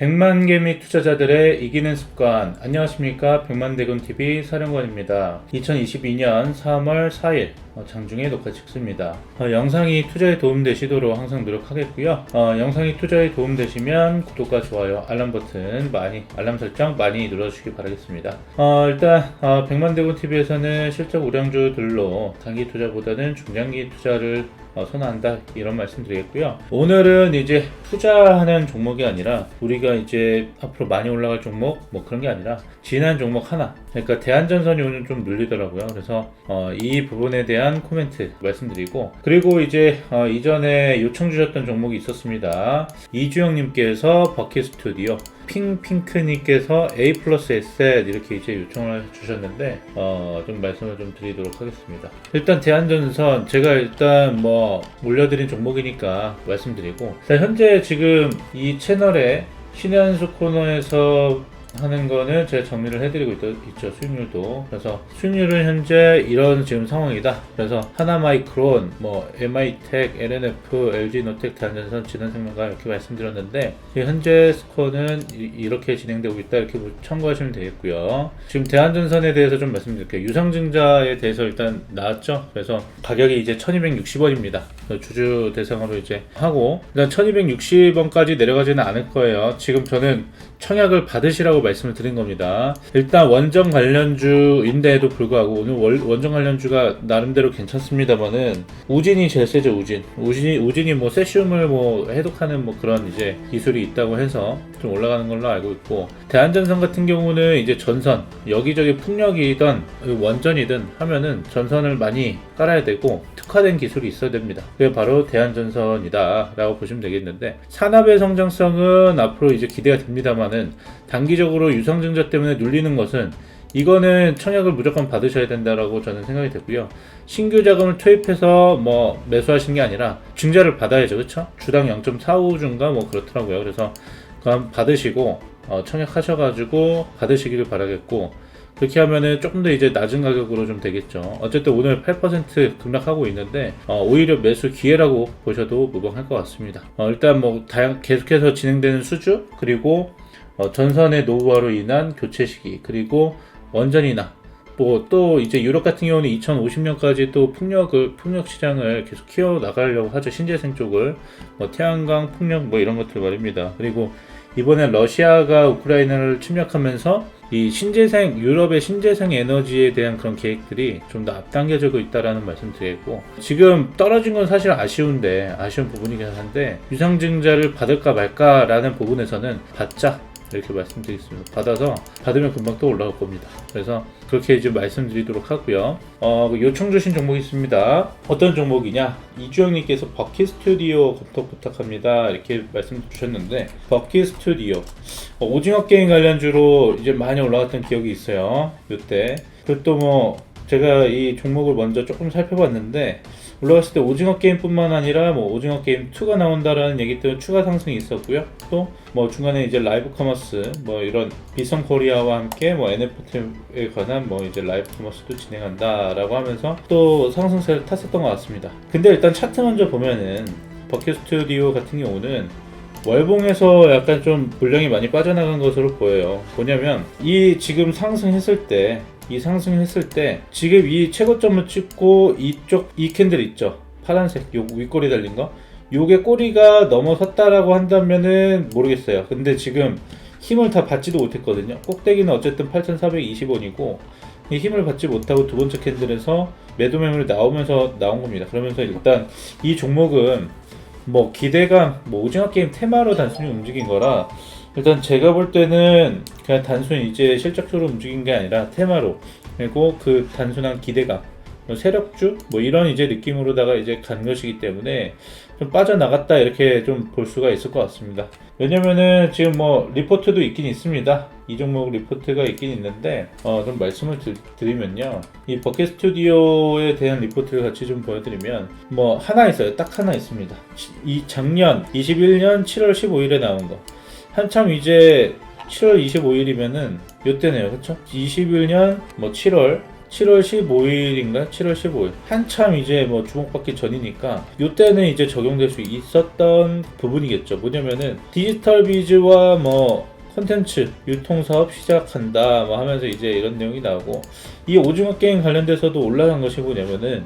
100만 개미 투자자들의 이기는 습관. 안녕하십니까. 100만 대군 TV 사령관입니다. 2022년 3월 4일 어, 장중에 녹화 찍습니다. 어, 영상이 투자에 도움되시도록 항상 노력하겠고요. 어, 영상이 투자에 도움되시면 구독과 좋아요, 알람 버튼 많이, 알람 설정 많이 눌러주시기 바라겠습니다. 어, 일단 100만 대군 TV에서는 실적 우량주들로 단기 투자보다는 중장기 투자를 어, 선호한다 이런 말씀 드리겠고요. 오늘은 이제 투자하는 종목이 아니라 우리가 이제 앞으로 많이 올라갈 종목 뭐 그런 게 아니라 지난 종목 하나 그러니까 대한전선이 오늘 좀 눌리더라고요. 그래서 어, 이 부분에 대한 코멘트 말씀드리고 그리고 이제 어, 이전에 요청 주셨던 종목이 있었습니다. 이주영님께서 버킷 스튜디오 핑핑크님께서 A 플러스 에셋 이렇게 이제 요청을 주셨는데 어, 좀 말씀을 좀 드리도록 하겠습니다. 일단 대한전선 제가 일단 뭐 올려드린 종목이니까 말씀드리고 자, 현재 지금 이 채널에 신의 한수 코너에서 하는 거는 제가 정리를 해드리고 있, 있죠 수익률도. 그래서 수익률은 현재 이런 지금 상황이다. 그래서 하나마이크론 뭐 MI텍 LNF LG노텍 대한전선 진한생명과 이렇게 말씀드렸는데 현재 스코어는 이, 렇게 진행되고 있다. 이렇게 참고하시면 되겠고요. 지금 대한전선에 대해서 좀 말씀드릴게요. 유상증자에 대해서 일단 나왔죠? 그래서 가격이 이제 1260원입니다. 주주 대상으로 이제 하고 일단 1260원까지 내려가지는 않을 거예요. 지금 저는 청약을 받으시라고 말씀을 드린 겁니다. 일단 원정 관련주인데도 불구하고 오늘 월- 원정 관련주가 나름대로 괜찮습니다만은 우진이 제일 세죠 우진. 우진이 우진이 뭐 세슘을 뭐 해독하는 뭐 그런 이제 기술이 있다고 해서 좀 올라가는 걸로 알고 있고 대한전선 같은 경우는 이제 전선 여기저기 풍력이든 원전이든 하면은 전선을 많이 깔아야 되고 특화된 기술이 있어야 됩니다. 그게 바로 대한전선이다라고 보시면 되겠는데 산업의 성장성은 앞으로 이제 기대가 됩니다만은 단기적으로 유상증자 때문에 눌리는 것은 이거는 청약을 무조건 받으셔야 된다라고 저는 생각이 되고요. 신규 자금을 투입해서 뭐 매수하신 게 아니라 증자를 받아야죠. 그렇죠? 주당 0.45주인가 뭐 그렇더라고요. 그래서 그럼 받으시고 어, 청약하셔 가지고 받으시기를 바라겠고 그렇게 하면은 조금 더 이제 낮은 가격으로 좀 되겠죠. 어쨌든 오늘 8% 급락하고 있는데 어, 오히려 매수 기회라고 보셔도 무방할 것 같습니다. 어, 일단 뭐 다양 계속해서 진행되는 수주 그리고 어, 전선의 노후화로 인한 교체 시기 그리고 원전이나 뭐 또 이제 유럽 같은 경우는 2050년까지 또 풍력을 풍력 시장을 계속 키워 나가려고 하죠. 신재생 쪽을. 뭐 태양광 풍력 뭐 이런 것들 말입니다. 그리고 이번에 러시아가 우크라이나를 침략하면서 이 신재생 유럽의 신재생 에너지에 대한 그런 계획들이 좀 더 앞당겨지고 있다라는 말씀 드리고 지금 떨어진 건 사실 아쉬운데 아쉬운 부분이긴 한데 유상증자를 받을까 말까라는 부분에서는 받자 이렇게 말씀드리겠습니다. 받아서 받으면 금방 또 올라갈 겁니다. 그래서 그렇게 이제 말씀드리도록 하고요. 어, 그 요청 주신 종목이 있습니다. 어떤 종목이냐? 이주영님께서 버킷 스튜디오 검토 부탁합니다. 이렇게 말씀 주셨는데 버킷 스튜디오 어, 오징어 게임 관련주로 이제 많이 올라갔던 기억이 있어요. 이때 그리고 또 뭐 제가 이 종목을 먼저 조금 살펴봤는데 올라갔을 때 오징어 게임뿐만 아니라 뭐 오징어 게임 2가 나온다라는 얘기 때문에 추가 상승이 있었고요. 또 뭐 중간에 이제 라이브 커머스 뭐 이런 비성 코리아와 함께 뭐 NFT에 관한 뭐 이제 라이브 커머스도 진행한다라고 하면서 또 상승세를 탔었던 것 같습니다. 근데 일단 차트 먼저 보면은 버킷 스튜디오 같은 경우는 월봉에서 약간 좀 분량이 많이 빠져나간 것으로 보여요. 뭐냐면 이 지금 상승했을 때 이 상승했을 때 지금 이 최고점을 찍고 이쪽 이 캔들 있죠. 파란색 요 윗꼬리 달린 거. 요게 꼬리가 넘어섰다라고 한다면은 모르겠어요. 근데 지금 힘을 다 받지도 못했거든요. 꼭대기는 어쨌든 8,420원이고 이 힘을 받지 못하고 두 번째 캔들에서 매도 매물이 나오면서 나온 겁니다. 그러면서 일단 이 종목은 뭐 기대감, 뭐 오징어 게임 테마로 단순히 움직인 거라 일단 제가 볼 때는 그냥 단순히 이제 실적적으로 움직인 게 아니라 테마로 그리고 그 단순한 기대감, 뭐 세력주 뭐 이런 이제 느낌으로다가 이제 간 것이기 때문에 좀 빠져나갔다 이렇게 좀 볼 수가 있을 것 같습니다. 왜냐면은 지금 뭐 리포트도 있긴 있습니다. 이 종목 리포트가 있긴 있는데 어 좀 말씀을 드, 드리면요. 이 버켓 스튜디오에 대한 리포트를 같이 좀 보여드리면 뭐 하나 있어요. 딱 하나 있습니다. 이 작년 21년 7월 15일에 나온 거. 한참 이제 7월 25일이면은 요때네요. 그쵸? 21년 뭐 7월 7월 15일인가 7월 15일 한참 이제 뭐 주목받기 전이니까 이때는 이제 적용될 수 있었던 부분이겠죠. 뭐냐면은 디지털 비즈와 뭐 콘텐츠 유통 사업 시작한다 뭐 하면서 이제 이런 내용이 나오고 이 오징어 게임 관련돼서도 올라간 것이 뭐냐면은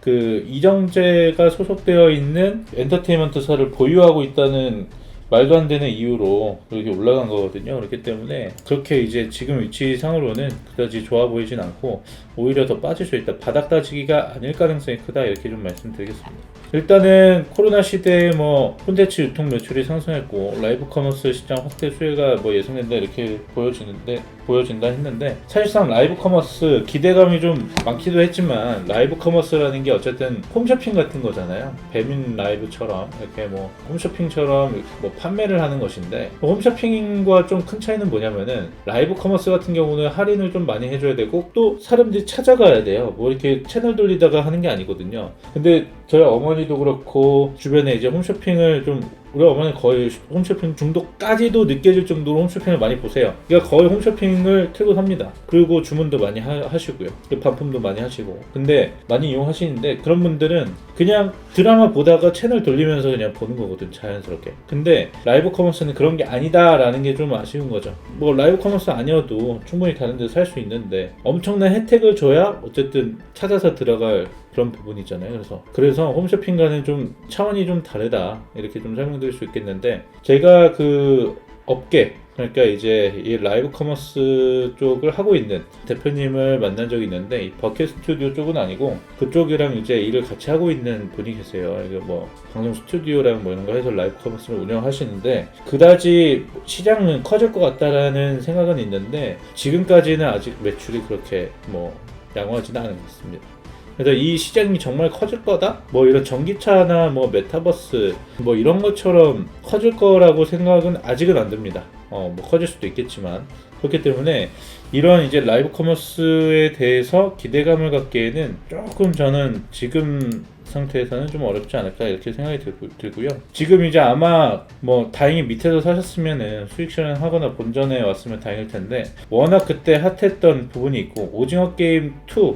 그 이정재가 소속되어 있는 엔터테인먼트사를 보유하고 있다는 말도 안 되는 이유로 이렇게 올라간 거거든요. 그렇기 때문에 그렇게 이제 지금 위치상으로는 그다지 좋아 보이진 않고 오히려 더 빠질 수 있다. 바닥 따지기가 아닐 가능성이 크다. 이렇게 좀 말씀드리겠습니다. 일단은 코로나 시대에 뭐 콘텐츠 유통 매출이 상승했고 라이브 커머스 시장 확대 수혜가 뭐 예상된다 이렇게 보여지는데 보여진다 했는데 사실상 라이브 커머스 기대감이 좀 많기도 했지만 라이브 커머스라는 게 어쨌든 홈쇼핑 같은 거잖아요. 배민 라이브처럼 이렇게 뭐 홈쇼핑처럼 뭐 판매를 하는 것인데 뭐 홈쇼핑과 좀 큰 차이는 뭐냐면은 라이브 커머스 같은 경우는 할인을 좀 많이 해줘야 되고 또 사람들이 찾아가야 돼요. 뭐 이렇게 채널 돌리다가 하는 게 아니거든요. 근데 저희 어머니 도 그렇고 주변에 이제 홈쇼핑을 좀 우리 어머니 거의 홈쇼핑 중독까지도 느껴질 정도로 홈쇼핑을 많이 보세요. 그러니까 거의 홈쇼핑을 틀고 삽니다. 그리고 주문도 많이 하, 시고요 반품도 많이 하시고. 근데 많이 이용하시는데 그런 분들은 그냥 드라마 보다가 채널 돌리면서 그냥 보는 거거든 자연스럽게. 근데 라이브 커머스는 그런 게 아니다라는 게 좀 아쉬운 거죠. 뭐 라이브 커머스 아니어도 충분히 다른 데서 살 수 있는데 엄청난 혜택을 줘야 어쨌든 찾아서 들어갈 그런 부분이잖아요. 그래서 그래서 홈쇼핑과는 좀 차원이 좀 다르다 이렇게 좀 설명드릴 수 있겠는데 제가 그 업계 그러니까 이제 이 라이브 커머스 쪽을 하고 있는 대표님을 만난 적이 있는데 이 버켓 스튜디오 쪽은 아니고 그쪽이랑 이제 일을 같이 하고 있는 분이 계세요. 이게 뭐 방송 스튜디오랑 뭐 이런 거 해서 라이브 커머스를 운영하시는데 그다지 시장은 커질 것 같다라는 생각은 있는데 지금까지는 아직 매출이 그렇게 뭐 양호하지는 않은 것 같습니다. 그래서 이 시장이 정말 커질 거다? 뭐 이런 전기차나 뭐 메타버스 뭐 이런 것처럼 커질 거라고 생각은 아직은 안 듭니다. 어, 뭐 커질 수도 있겠지만 그렇기 때문에 이런 이제 라이브 커머스에 대해서 기대감을 갖기에는 조금 저는 지금 상태에서는 좀 어렵지 않을까 이렇게 생각이 들고, 들고요. 지금 이제 아마 뭐 다행히 밑에서 사셨으면은 수익 실현하거나 본전에 왔으면 다행일 텐데 워낙 그때 핫했던 부분이 있고 오징어 게임 2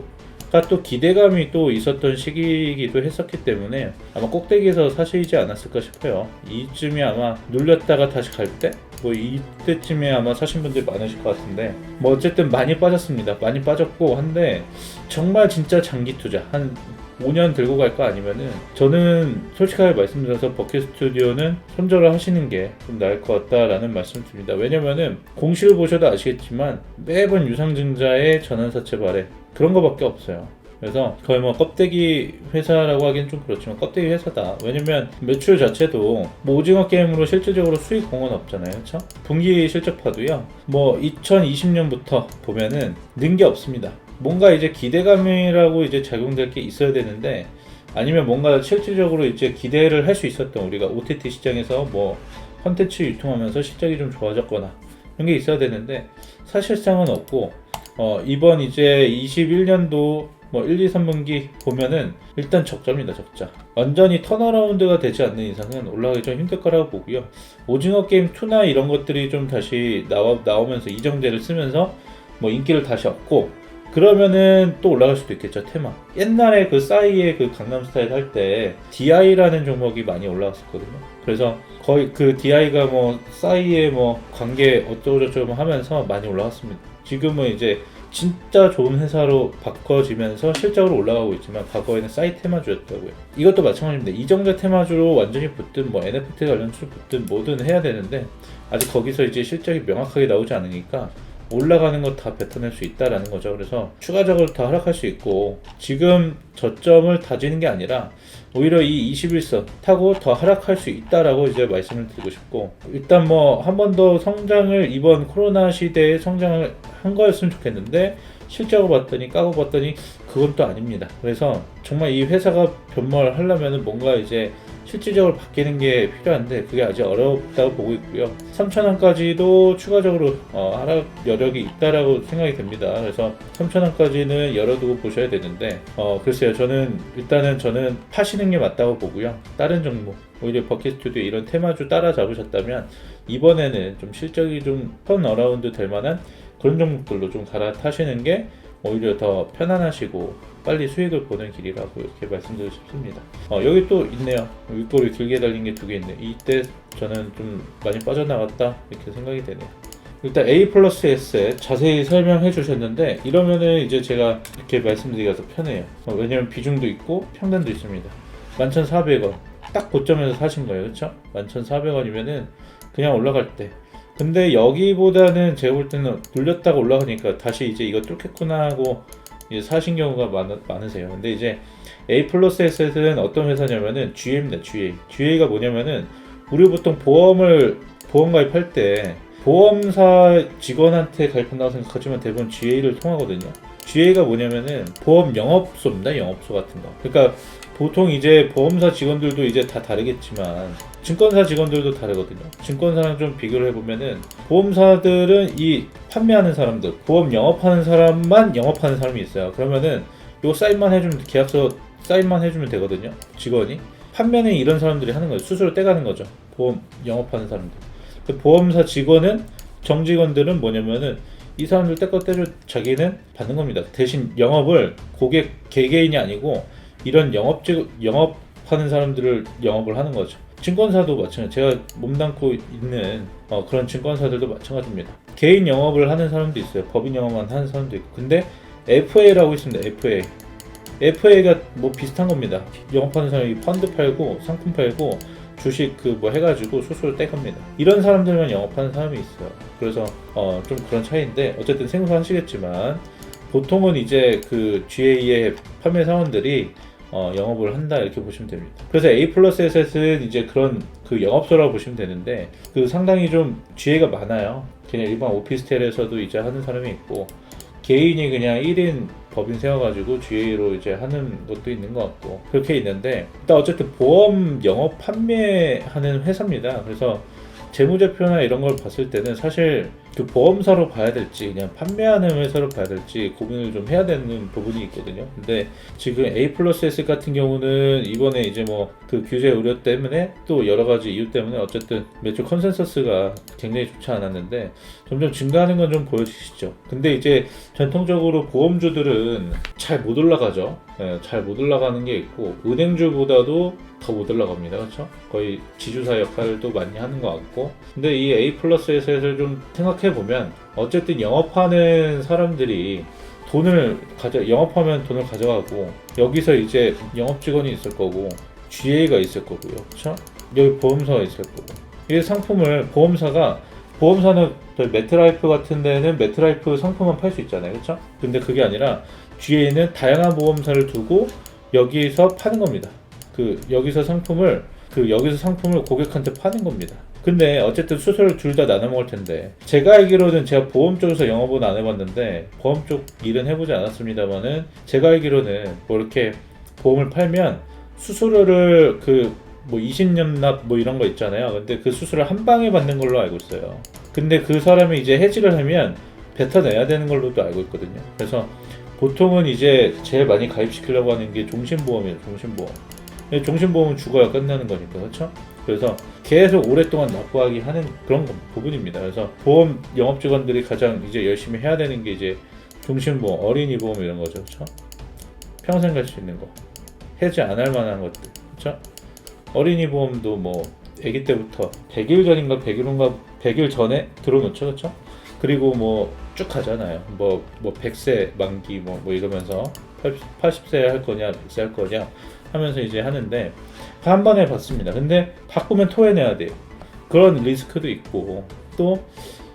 가또 기대감이 또 있었던 시기이기도 했었기 때문에 아마 꼭대기에서 사시지 않았을까 싶어요. 이쯤이 아마 눌렸다가 다시 갈 때? 뭐 이때쯤에 아마 사신 분들이 많으실 것 같은데 뭐 어쨌든 많이 빠졌습니다. 많이 빠졌고 한데 정말 진짜 장기 투자 한 5년 들고 갈 거 아니면은 저는 솔직하게 말씀드려서 버킷 스튜디오는 손절을 하시는 게 좀 나을 것 같다라는 말씀을 드립니다. 왜냐면은 공시를 보셔도 아시겠지만 매번 유상증자의 전환사채 발행 그런 거밖에 없어요. 그래서 거의 뭐 껍데기 회사라고 하기엔 좀 그렇지만 껍데기 회사다. 왜냐면 매출 자체도 뭐 오징어 게임으로 실질적으로 수익 공은 없잖아요. 그렇죠? 분기 실적파도요. 뭐 2020년부터 보면은 는 게 없습니다. 뭔가 이제 기대감이라고 이제 작용될 게 있어야 되는데 아니면 뭔가 실질적으로 이제 기대를 할 수 있었던 우리가 OTT 시장에서 뭐 컨텐츠 유통하면서 실적이 좀 좋아졌거나 이런 게 있어야 되는데 사실상은 없고 어, 이번 이제 21년도 뭐 1, 2, 3분기 보면은 일단 적자입니다 적자. 완전히 턴어라운드가 되지 않는 이상은 올라가기 좀 힘들 거라고 보고요. 오징어 게임 2나 이런 것들이 좀 다시 나와, 나오면서 이정재를 쓰면서 뭐 인기를 다시 얻고 그러면은 또 올라갈 수도 있겠죠 테마. 옛날에 그 싸이의 그 강남 스타일 할 때 DI라는 종목이 많이 올라왔었거든요. 그래서 거의 그 DI가 뭐 싸이의 뭐 관계 어쩌고저쩌고 하면서 많이 올라왔습니다 지금은 이제 진짜 좋은 회사로 바꿔지면서 실적으로 올라가고 있지만 과거에는 싸이 테마주였다고요. 이것도 마찬가지입니다. 이정재 테마주로 완전히 붙든 뭐 NFT 관련주로 붙든 뭐든 해야 되는데 아직 거기서 이제 실적이 명확하게 나오지 않으니까 올라가는 거다 뱉어낼 수 있다라는 거죠. 그래서 추가적으로 더 하락할 수 있고 지금 저점을 다지는 게 아니라 오히려 이 21선 타고 더 하락할 수 있다라고 이제 말씀을 드리고 싶고 일단 뭐 한 번 더 성장을 이번 코로나 시대에 성장을 한 거였으면 좋겠는데 실적을 봤더니 까고 봤더니 그건 또 아닙니다. 그래서 정말 이 회사가 변모하려면 뭔가 이제 실질적으로 바뀌는 게 필요한데 그게 아직 어렵다고 보고 있고요. 3천원까지도 추가적으로 어, 하락 여력이 있다라고 생각이 됩니다. 그래서 3천원까지는 열어두고 보셔야 되는데 어, 글쎄요. 저는 일단은 저는 파시는 게 맞다고 보고요. 다른 종목 오히려 버킷 스튜디오 이런 테마주 따라 잡으셨다면 이번에는 좀 실적이 좀 턴 어라운드 될 만한 그런 종목들로 좀 갈아타시는 게 오히려 더 편안하시고 빨리 수익을 보는 길이라고 이렇게 말씀드리고 싶습니다. 어, 여기 또 있네요. 윗골이 길게 달린 게 두 개 있네. 이때 저는 좀 많이 빠져나갔다 이렇게 생각이 되네요. 일단 A 플러스 S에 자세히 설명해 주셨는데 이러면은 이제 제가 이렇게 말씀드리기가 더 편해요. 어, 왜냐면 비중도 있고 평단도 있습니다. 11,400원 딱 고점에서 사신 거예요, 그렇죠? 11,400원이면은 그냥 올라갈 때. 근데 여기보다는 제가 볼 때는 눌렸다가 올라가니까 다시 이제 이거 뚫겠구나 하고 이제 사신 경우가 많, 많으세요. 근데 이제 A 플러스 S는 어떤 회사냐면은 GA입니다. GA. GA가 뭐냐면은 우리 보통 보험을 보험 가입할 때 보험사 직원한테 가입한다고 생각하지만 대부분 GA를 통하거든요. GA가 뭐냐면은 보험 영업소입니다. 영업소 같은 거. 그러니까 보통 이제 보험사 직원들도 이제 다 다르겠지만 증권사 직원들도 다르거든요. 증권사랑 좀 비교를 해보면은 보험사들은 이 판매하는 사람들, 보험 영업하는 사람만 영업하는 사람이 있어요. 그러면은 요 사인만 해주면 계약서 사인만 해주면 되거든요. 직원이 판매는 이런 사람들이 하는 거예요. 수수료 떼가는 거죠. 보험 영업하는 사람들. 그 보험사 직원은 정직원들은 뭐냐면은 이 사람들 떼거 떼줘 자기는 받는 겁니다. 대신 영업을 고객 개개인이 아니고 이런 영업직 영업하는 사람들을 영업을 하는 거죠. 증권사도 마찬가지. 제가 몸담고 있는 어, 그런 증권사들도 마찬가지입니다. 개인 영업을 하는 사람도 있어요. 법인 영업만 하는 사람도 있고. 근데 FA라고 있습니다. FA. FA가 뭐 비슷한 겁니다. 영업하는 사람이 펀드 팔고 상품 팔고 주식 그 뭐 해가지고 수수료 떼갑니다. 이런 사람들만 영업하는 사람이 있어요. 그래서 어 좀 그런 차이인데 어쨌든 생소하시겠지만 보통은 이제 그 GA의 판매 사원들이 어, 영업을 한다 이렇게 보시면 됩니다. 그래서 A 플러스 에셋은 이제 그런 그 영업소라고 보시면 되는데 그 상당히 좀 GA가 많아요. 그냥 일반 오피스텔에서도 이제 하는 사람이 있고 개인이 그냥 1인 법인 세워가지고 GA로 이제 하는 것도 있는 것 같고 그렇게 있는데 일단 어쨌든 보험 영업 판매하는 회사입니다. 그래서 재무제표나 이런 걸 봤을 때는 사실 그 보험사로 봐야 될지 그냥 판매하는 회사로 봐야 될지 고민을 좀 해야 되는 부분이 있거든요. 근데 지금 A 플러스 S 같은 경우는 이번에 이제 뭐 그 규제 우려 때문에 또 여러 가지 이유 때문에 어쨌든 매출 컨센서스가 굉장히 좋지 않았는데 점점 증가하는 건 좀 보여주시죠. 근데 이제 전통적으로 보험주들은 잘 못 올라가죠. 예, 잘못 올라가는 게 있고 은행주보다도 더 못 올라갑니다. 그렇죠? 거의 지주사 역할도 많이 하는 것 같고. 근데 이 A 플러스에서 좀 생각 해 보면 어쨌든 영업하는 사람들이 돈을 가져 영업하면 돈을 가져가고 여기서 이제 영업 직원이 있을 거고 GA가 있을 거고요. 그렇죠? 여기 보험사가 있을 거고. 이 상품을 보험사가 보험사는 저희 매트라이프 같은 데는 매트라이프 상품만 팔 수 있잖아요. 그렇죠? 근데 그게 아니라 GA는 다양한 보험사를 두고 여기서 파는 겁니다. 그 여기서 상품을 그 여기서 상품을 고객한테 파는 겁니다. 근데 어쨌든 수수료를 둘 다 나눠 먹을 텐데 제가 알기로는 제가 보험 쪽에서 영업은 안 해봤는데 보험 쪽 일은 해보지 않았습니다만은 제가 알기로는 뭐 이렇게 보험을 팔면 수수료를 그 뭐 20년 납 뭐 이런 거 있잖아요. 근데 그 수수료 한 방에 받는 걸로 알고 있어요. 근데 그 사람이 이제 해지를 하면 뱉어내야 되는 걸로도 알고 있거든요. 그래서 보통은 이제 제일 많이 가입시키려고 하는 게 종신보험이에요. 종신보험. 근데 종신보험은 죽어야 끝나는 거니까 그렇죠? 그래서 계속 오랫동안 납부하기 하는 그런 거- 부분입니다. 그래서 보험 영업 직원들이 가장 이제 열심히 해야 되는 게 이제 종신보험, 어린이 보험 이런 거죠, 그렇죠? 평생 갈 수 있는 거, 해지 안 할 만한 것들, 그렇죠? 어린이 보험도 뭐 아기 때부터 100일 전인가 100일 후인가 100일 전에 들어놓죠, 그렇죠? 그리고 뭐 쭉 가잖아요. 뭐, 뭐 100세 만기 뭐, 뭐 이러면서 80, 세할 거냐, 100세 할 거냐 하면서 이제 하는데 한 번에 받습니다. 근데 바꾸면 토해내야 돼요. 그런 리스크도 있고 또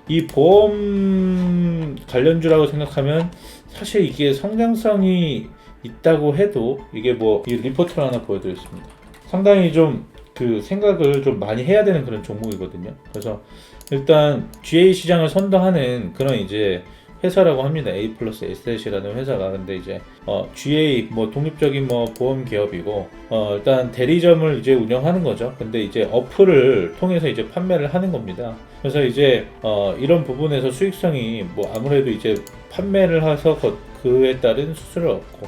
이 보험 관련주라고 생각하면 사실 이게 성장성이 있다고 해도 이게 뭐 이 리포트를 하나 보여드렸습니다. 상당히 좀 그 생각을 좀 많이 해야 되는 그런 종목이거든요. 그래서 일단 GA 시장을 선도하는 그런 이제 회사라고 합니다. A 플러스 에셋이라는 회사가 근데 이제 어, GA 뭐 독립적인 뭐 보험 기업이고 어, 일단 대리점을 이제 운영하는 거죠. 근데 이제 어플을 통해서 이제 판매를 하는 겁니다. 그래서 이제 어, 이런 부분에서 수익성이 뭐 아무래도 이제 판매를 해서 거- 그에 따른 수수료를 얻고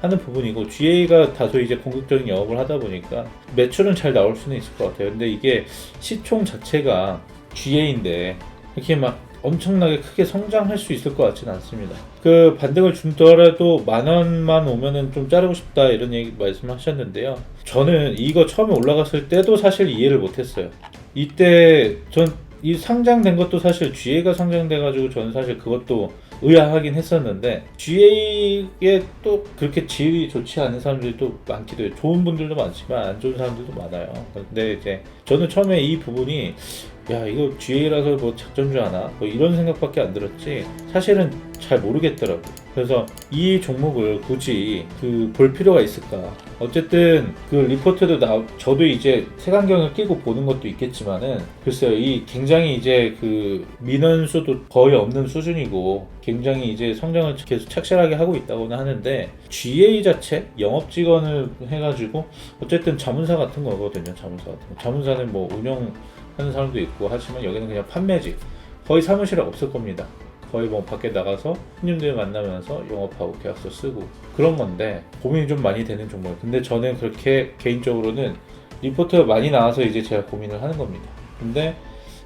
하는 부분이고 GA가 다소 이제 공격적인 영업을 하다 보니까 매출은 잘 나올 수는 있을 것 같아요. 근데 이게 시총 자체가 GA인데 이렇게 막 엄청나게 크게 성장할 수 있을 것 같지는 않습니다. 그 반등을 준더라도 만 원만 오면은 좀 자르고 싶다 이런 얘기 말씀하셨는데요. 저는 이거 처음에 올라갔을 때도 사실 이해를 못했어요. 이때 전 이 상장된 것도 사실 GA가 상장돼가지고 저는 사실 그것도 의아하긴 했었는데 GA에 또 그렇게 질이 좋지 않은 사람들도 많기도 해요. 좋은 분들도 많지만 안 좋은 사람들도 많아요. 근데 이제 저는 처음에 이 부분이 야 이거 GA라서 뭐 작전주 하나? 뭐 이런 생각밖에 안 들었지. 사실은 잘 모르겠더라고. 그래서 이 종목을 굳이 그 볼 필요가 있을까? 어쨌든 그 리포트도 나 저도 이제 색안경을 끼고 보는 것도 있겠지만은 글쎄요 이 굉장히 이제 그 민원 수도 거의 없는 수준이고 굉장히 이제 성장을 계속 착실하게 하고 있다고는 하는데 GA 자체 영업 직원을 해가지고 어쨌든 자문사 같은 거거든요 자문사 같은 거 자문사는 뭐 운영하는 사람도 있고 하지만 여기는 그냥 판매직 거의 사무실에 없을 겁니다. 거의 뭐 밖에 나가서 손님들 만나면서 영업하고 계약서 쓰고 그런 건데 고민이 좀 많이 되는 종목이에요. 근데 저는 그렇게 개인적으로는 리포트가 많이 나와서 이제 제가 고민을 하는 겁니다. 근데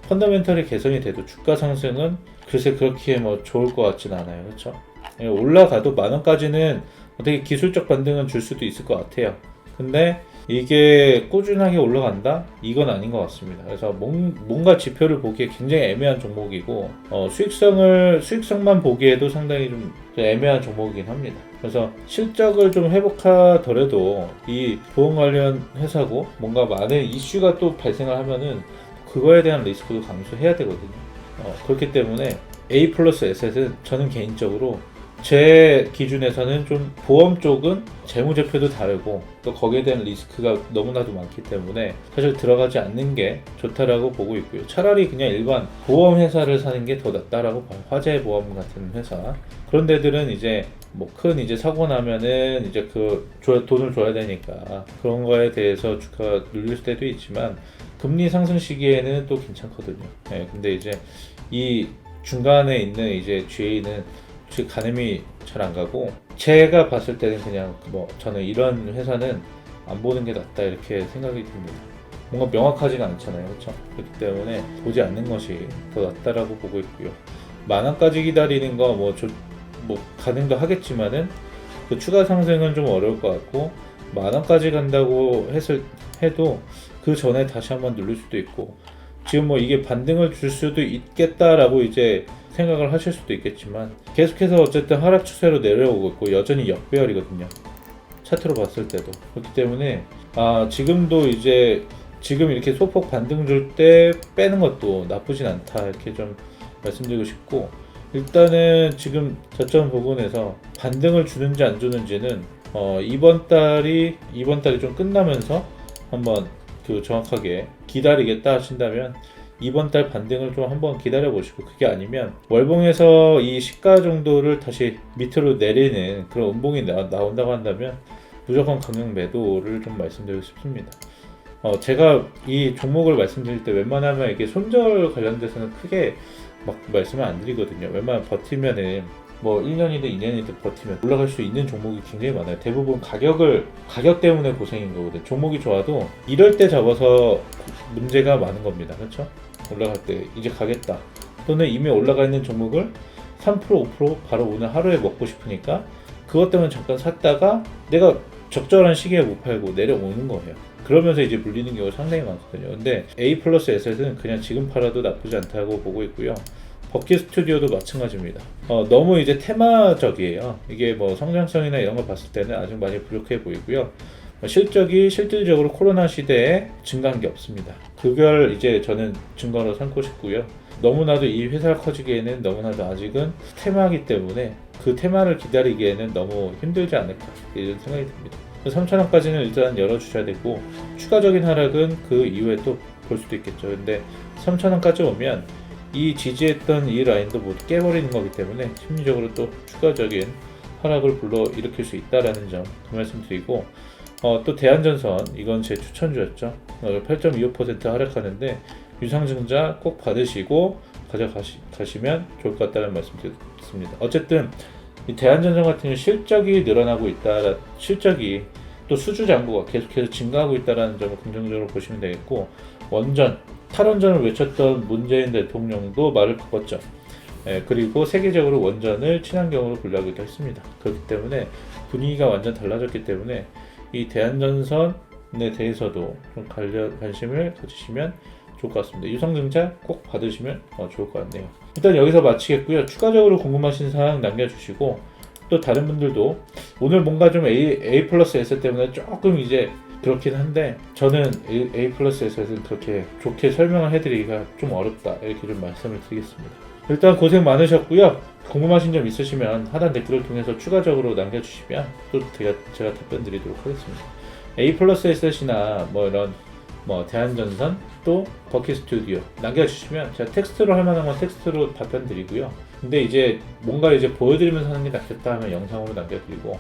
펀더멘털이 개선이 돼도 주가 상승은 글쎄 그렇게 뭐 좋을 것 같진 않아요. 그렇죠? 올라가도 만 원까지는 어떻게 기술적 반등은 줄 수도 있을 것 같아요. 근데 이게 꾸준하게 올라간다? 이건 아닌 것 같습니다. 그래서 뭔, 뭔가 지표를 보기에 굉장히 애매한 종목이고 어, 수익성을 수익성만 보기에도 상당히 좀 애매한 종목이긴 합니다. 그래서 실적을 좀 회복하더라도 이 보험 관련 회사고 뭔가 많은 이슈가 또 발생을 하면은 그거에 대한 리스크도 감수해야 되거든요. 어, 그렇기 때문에 A 플러스 에셋은 저는 개인적으로 제 기준에서는 좀 보험 쪽은 재무제표도 다르고 또 거기에 대한 리스크가 너무나도 많기 때문에 사실 들어가지 않는 게 좋다라고 보고 있고요. 차라리 그냥 일반 보험 회사를 사는 게 더 낫다라고 봐요. 화재 보험 같은 회사 그런 데들은 이제 뭐 큰 이제 사고 나면은 이제 그 줘- 돈을 줘야 되니까 그런 거에 대해서 주가 눌릴 때도 있지만 금리 상승 시기에는 또 괜찮거든요. 네, 근데 이제 이 중간에 있는 이제 GA는 혹시 가늠이 잘 안 가고 제가 봤을 때는 그냥 뭐 저는 이런 회사는 안 보는 게 낫다 이렇게 생각이 듭니다. 뭔가 명확하지가 않잖아요, 그렇죠? 그렇기 때문에 보지 않는 것이 더 낫다라고 보고 있고요. 만 원까지 기다리는 거뭐 뭐 가능도 하겠지만은 그 추가 상승은 좀 어려울 것 같고 만 원까지 간다고 했을 해도 그 전에 다시 한번 누를 수도 있고 지금 뭐 이게 반등을 줄 수도 있겠다라고 이제 생각을 하실 수도 있겠지만 계속해서 어쨌든 하락 추세로 내려오고 있고 여전히 역배열이거든요. 차트로 봤을 때도 그렇기 때문에 아 지금도 이제 지금 이렇게 소폭 반등 줄 때 빼는 것도 나쁘진 않다 이렇게 좀 말씀드리고 싶고 일단은 지금 저점 부분에서 반등을 주는지 안 주는지는 어 이번 달이 이번 달이 좀 끝나면서 한번 그 정확하게 기다리겠다 하신다면 이번 달 반등을 좀 한번 기다려 보시고 그게 아니면 월봉에서 이 시가 정도를 다시 밑으로 내리는 그런 음봉이 나, 나온다고 한다면 무조건 강력 매도를 좀 말씀드리고 싶습니다. 어, 제가 이 종목을 말씀드릴 때 웬만하면 이게 손절 관련돼서는 크게 막 말씀을 안 드리거든요. 웬만하면 버티면은 뭐 1년이든 2년이든 버티면 올라갈 수 있는 종목이 굉장히 많아요. 대부분 가격을 가격 때문에 고생인 거거든요. 종목이 좋아도 이럴 때 잡아서 문제가 많은 겁니다. 그렇죠? 올라갈 때 이제 가겠다. 또는 이미 올라가 있는 종목을 3% 5% 바로 오늘 하루에 먹고 싶으니까 그것 때문에 잠깐 샀다가 내가 적절한 시기에 못 팔고 내려오는 거예요. 그러면서 이제 물리는 경우가 상당히 많거든요. 근데 A 플러스 에셋은 그냥 지금 팔아도 나쁘지 않다고 보고 있고요. 버킷 스튜디오도 마찬가지입니다. 어, 너무 이제 테마적이에요. 이게 뭐 성장성이나 이런 거 봤을 때는 아직 많이 부족해 보이고요. 어, 실적이 실질적으로 코로나 시대에 증가한 게 없습니다. 그걸 이제 저는 증거로 삼고 싶고요. 너무나도 이 회사가 커지기에는 너무나도 아직은 테마이기 때문에 그 테마를 기다리기에는 너무 힘들지 않을까 이런 생각이 듭니다. 3천원까지는 일단 열어주셔야 되고 추가적인 하락은 그 이후에 또 볼 수도 있겠죠. 근데 3천원까지 오면 이 지지했던 이 라인도 모두 깨버리는 거기 때문에 심리적으로 또 추가적인 하락을 불러 일으킬 수 있다라는 점 그 말씀 드리고 어, 또 대한전선 이건 제 추천주였죠. 어, 8.25% 하락하는데 유상증자 꼭 받으시고 가져가시면 좋을 것 같다는 말씀 드렸습니다. 어쨌든 이 대한전선 같은 경우 실적이 늘어나고 있다. 실적이 또 수주 잔고가 계속해서 증가하고 있다는 점을 긍정적으로 보시면 되겠고 원전 탈원전을 외쳤던 문재인 대통령도 말을 바꿨죠. 예, 그리고 세계적으로 원전을 친환경으로 분류하기도 했습니다. 그렇기 때문에 분위기가 완전 달라졌기 때문에 이 대한전선에 대해서도 좀 관심을 가지시면 좋을 것 같습니다. 유성증자 꼭 받으시면 어, 좋을 것 같네요. 일단 여기서 마치겠고요. 추가적으로 궁금하신 사항 남겨주시고 또 다른 분들도 오늘 뭔가 좀 A, A 플러스 S 때문에 조금 이제 그렇긴 한데 저는 A, A 플러스 S에서는 그렇게 좋게 설명을 해드리기가 좀 어렵다 이렇게 좀 말씀을 드리겠습니다. 일단 고생 많으셨고요. 궁금하신 점 있으시면 하단 댓글을 통해서 추가적으로 남겨주시면 또 제가, 제가 답변 드리도록 하겠습니다. A 플러스 S이나 뭐 이런 뭐 대한전선 또 버키 스튜디오 남겨주시면 제가 텍스트로 할 만한 건 텍스트로 답변 드리고요. 근데 이제 뭔가 이제 보여드리면서 하는 게 낫겠다 하면 영상으로 남겨드리고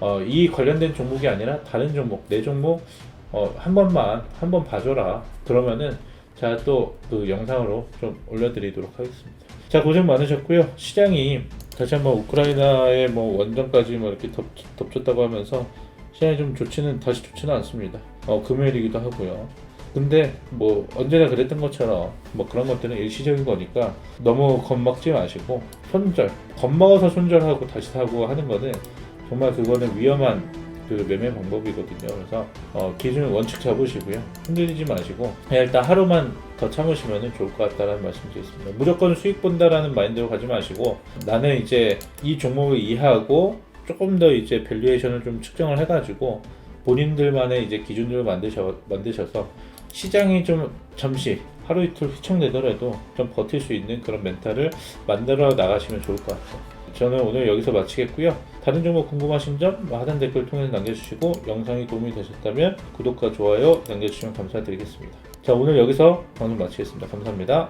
어, 이 관련된 종목이 아니라 다른 종목 내 종목 어, 한 번만 한 번 봐줘라 그러면은 제가 또 그 영상으로 좀 올려드리도록 하겠습니다. 자 고생 많으셨고요. 시장이 다시 한번 우크라이나의 뭐 원전까지 뭐 이렇게 덮, 덮쳤다고 하면서 시장이 좀 좋지는 다시 좋지는 않습니다. 어, 금요일이기도 하고요. 근데 뭐 언제나 그랬던 것처럼 뭐 그런 것들은 일시적인 거니까 너무 겁먹지 마시고 손절 겁먹어서 손절하고 다시 사고 하는 거는 정말 그거는 위험한 그 매매 방법이거든요. 그래서 어, 기준 원칙 잡으시고요. 흔들리지 마시고 그냥 일단 하루만 더 참으시면 좋을 것 같다는 말씀드리겠습니다. 무조건 수익 본다라는 마인드로 가지 마시고 나는 이제 이 종목을 이해하고 조금 더 이제 밸류에이션을 좀 측정을 해가지고 본인들만의 이제 기준들을 만드셔, 만드셔서 시장이 좀 잠시 하루 이틀 휘청내더라도 좀 버틸 수 있는 그런 멘탈을 만들어 나가시면 좋을 것 같아요. 저는 오늘 여기서 마치겠고요. 다른 종목 궁금하신 점 하단 댓글 통해서 남겨주시고 영상이 도움이 되셨다면 구독과 좋아요 남겨주시면 감사드리겠습니다. 자 오늘 여기서 방송 마치겠습니다. 감사합니다.